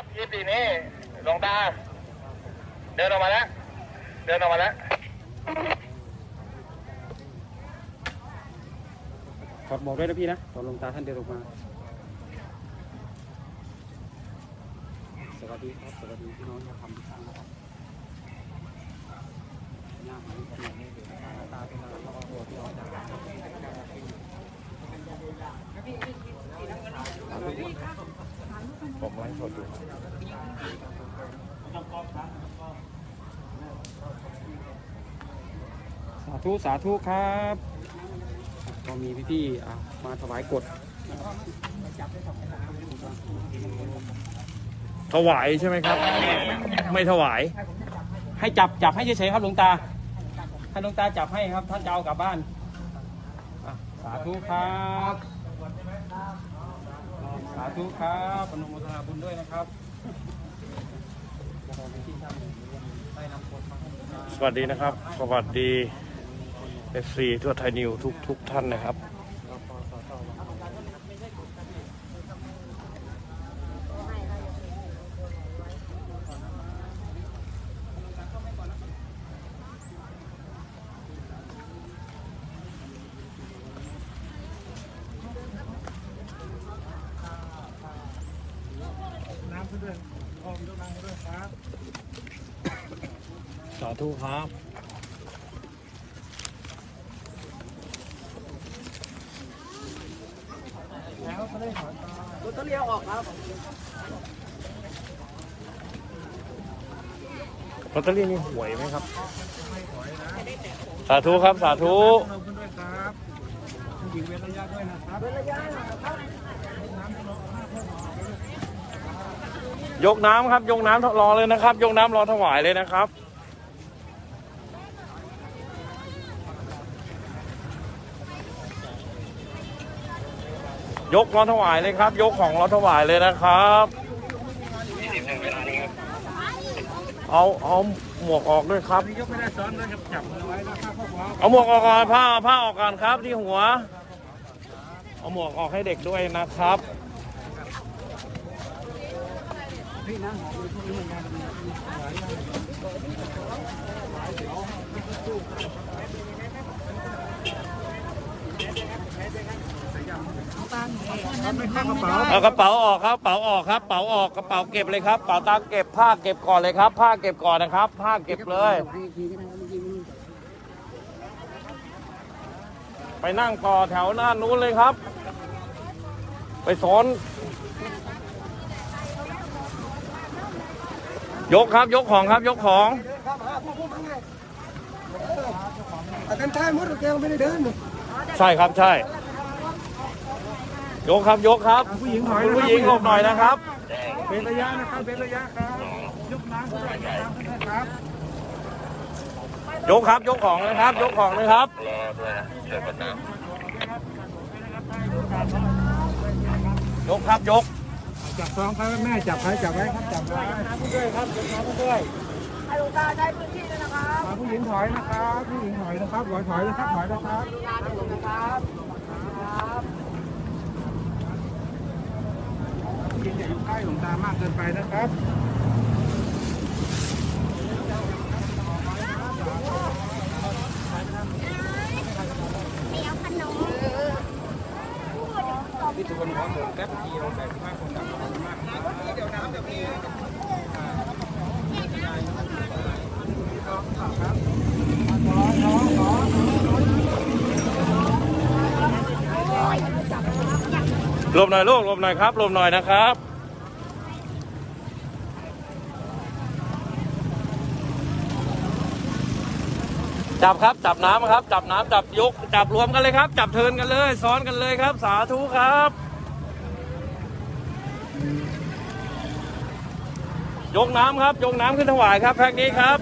ครับยี่สิบนี่หลวงตา เดินออกมาแล้ว เดินออกมาแล้วถอดหมวกด้วยนะพี่นะตอนหลวงตาท่านเดินออกมา สวัสดีครับ สวัสดีพี่น้องชาวคำทุกท่านนะครับหน้าหายขนาดนี้เดี๋ยตาตาเป็นอะไรแล้วก็ตัวพี่น้องจาก ผมไลฟ์สดอยู่สาธุสาธุครับ ก็มีพี่ๆมาถวายกฎถวายใช่ไหมครับ ไม่ถวาย ให้จับจับให้เฉยๆครับหลวงตาให้หลวงตาจับให้ครับ ท่านจะเอากลับบ้านสาธุครับาธุครับปนุโมทนาบุญด้วยนะครับสวัสดีนะครับ สวัสดีเอฟซีทั่วไทยนิวทุกทุกท่านนะครับาธุครับลอตเตอรี่นี่หวยไหมครับ สาธุครับ สาธุยกน้ำครับ ยกน้ำรอเลยนะครับ ยกน้ำรอถวายเลยนะครับ ยกรอถวายเลยครับ ยกของรอถวายเลยนะครับ เอาเอาหมวกออกด้วยครับ ยกไม่ได้ซ้อนนะครับจับมือไว้นะครับพ่อพ่อเอาหมวกออกก่อนผ้าผ้าออกก่อนครับที่หัว เอาหมวกออกให้เด็กด้วยนะครับ พี่นะหอมเลยพวกนี้เหมือนกันมีหลายอย่าง เอากระเป๋าออกครับกระเป๋าออกครับกระเป๋าออกกระเป๋าเก็บเลยครับกระเป๋าตังค์เก็บผ้าเก็บก่อนเลยครับ ผ้าเก็บก่อนนะครับ ผ้าเก็บเลย ไปนั่งต่อแถวหน้านู้นเลยครับ ไปสอนยกครับยกของครับยกของอาการท้ายมดแกไม่ได้เดินใช่ครับใช่ ยกครับยกครับ ผู้หญิงถอยคุณผู้หญิงหลบหน่อยนะครับ เป็นระยะนะครับเป็นระยะครับยกน้ำขึ้นด้วยน้ำขึ้นด้วยครับยกครับยกของนะครับ ยกของนะครับยกครับยกจับซองครับแม่จับไว้จับไว้ครับจับไว้น้ำขึ้นด้วยครับยกน้ำขึ้นด้วยให้หลวงตาใช้พื้นที่ด้วยนะครับมาผู้หญิงถอยนะครับผู้หญิงถอยนะครับถอยถอยนะครับถอยนะครับงานหลวงนะครับครับ ผู้หญิงอย่าอยู่ ใกล้หลวงตามากเกินไปนะครับพี่ตุกคนขอเถิดแป๊บเดียวแต่ที่ว่าคนดังขอบคุณมากครับเดี๋ยวน้ำจะมีครับหลบหน่อยลูกลบหน่อยครับลบหน่อยนะครับ จับครับจับน้ำครับ จับน้ำจับยก จับรวมกันเลยครับ จับเทินกันเลย ซ้อนกันเลยครับ สาธุครับ ยกน้ำครับ ยกน้ำขึ้นถวายครับแพ็กนี้ครับ